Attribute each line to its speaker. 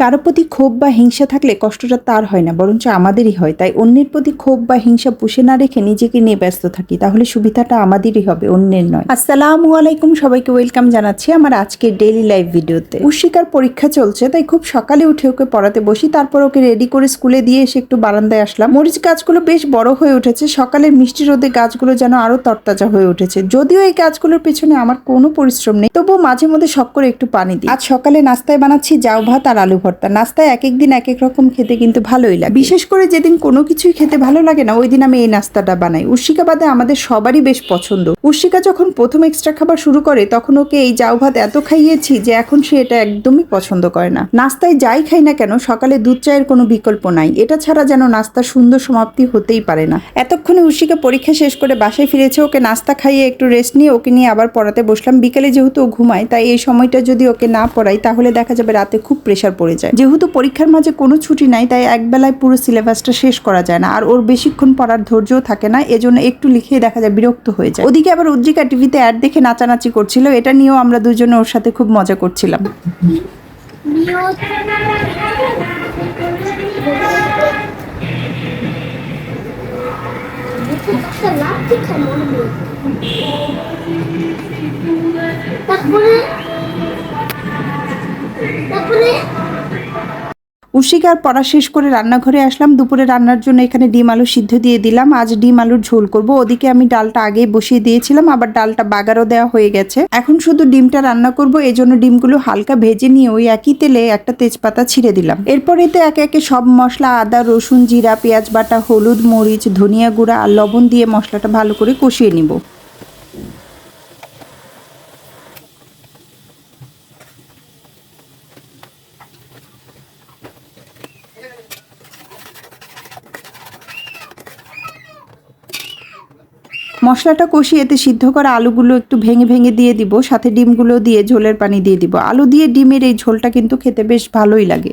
Speaker 1: কারও প্রতি ক্ষোভ বা হিংসা থাকলে কষ্টটা তার হয় না, বরঞ্চ আমাদেরই হয়। তাই অন্যের প্রতি ক্ষোভ বা হিংসা পুষে না রেখে নিজেকে নিয়ে ব্যস্ত থাকি, তাহলে সুবিধাটা আমাদেরই হবে, অন্যের নয়। আসসালামু আলাইকুম, সবাইকে ওয়েলকাম জানাচ্ছি আমার আজকের ডেইলি লাইফ ভিডিওতে। উশিকার পরীক্ষা চলছে, তাই খুব সকালে উঠে ওকে পড়াতে বসি, তারপর ওকে রেডি করে স্কুলে দিয়ে এসে একটু বারান্দায় আসলাম। মরিচ গাছগুলো বেশ বড় হয়ে উঠেছে, সকালের মিষ্টি রোদে গাছগুলো যেন আরও তরতাজা হয়ে উঠেছে। যদিও এই গাছগুলোর পেছনে আমার কোনো পরিশ্রম নেই, তবুও মাঝে মধ্যে শখ করে একটু পানি দিই। আজ সকালে নাস্তায় বানাচ্ছি জাউ ভাত আর আলু ভর্তা। নাস্তায় এক এক দিন এক এক রকম খেতে কিন্তু ভালোই লাগে। বিশেষ করে যেদিন কোনো কিছুই খেতে ভালো লাগে না, ওই দিন আমি এই নাস্তাটা বানাই। উর্ষিকা বাদে আমাদের সবারই বেশ পছন্দ। উর্ষিকা যখন প্রথম এক্সট্রা খাবার শুরু করে, তখন ওকে এই জাউ ভাত এত খাইয়েছি যে এখন সে এটা একদমই পছন্দ করে না। নাস্তায় যাই খাই না কেন, সকালে দুধ চায়ের কোনো বিকল্প নাই। এটা ছাড়া যেন নাস্তার সুন্দর সমাপ্তি হতেই পারে না। এতক্ষণে উর্ষিকা পরীক্ষা শেষ করে বাসায় ফিরেছে, ওকে নাস্তা খাইয়ে একটু রেস্ট নিয়ে ওকে নিয়ে আবার পড়াতে বসলাম। বিকেলে যেহেতু ও ঘুমায়, তাই এই সময়টা যদি ওকে না পড়াই, তাহলে দেখা যাবে রাতে খুব প্রেশার পড়ে যায়। যেহেতু পরীক্ষার মাঝে কোনো ছুটি নাই, তাই একবেলায় পুরো সিলেবাসটা শেষ করা যায় না। আর ওর বেশিক্ষণ পড়ার ধৈর্যও থাকে না, এজন্য একটু লিখে দেখা যায় বিরক্ত হয়ে যায়। ওদিকে আবার উদ্রিকা টিভিতে অ্যাড দেখে নাচানাচি করছিল, এটা নিয়েও আমরা দুজনে ওর সাথে খুব মজা করছিলাম।
Speaker 2: তারপরে
Speaker 1: উশিকার পড়া শেষ করে রান্নাঘরে আসলাম। দুপুরে রান্নার জন্য এখানে ডিম আলু সিদ্ধ দিয়ে দিলাম। আজ ডিম আলুর ঝোল করব। ওদিকে আমি ডালটা আগেই বসিয়ে দিয়েছিলাম, আবার ডালটা বাগারও দেওয়া হয়ে গেছে। এখন শুধু ডিমটা রান্না করব। এই জন্য ডিমগুলো হালকা ভেজে নিয়ে ওই একই তেলে একটা তেজপাতা ছিঁড়ে দিলাম। এরপর এতে একে একে সব মশলা, আদা, রসুন, জিরা, পেঁয়াজ বাটা, হলুদ, মরিচ, ধনিয়া গুঁড়া আর লবণ দিয়ে মশলাটা ভালো করে কষিয়ে নিব। মশলাটা কষিয়ে এতে সিদ্ধ করা আলুগুলো একটু ভেঙে ভেঙে দিয়ে দিব, সাথে ডিমগুলো দিয়ে ঝোলের পানি দিয়ে দিব। আলু দিয়ে ডিমের এই ঝোলটা কিন্তু খেতে বেশ ভালোই লাগে।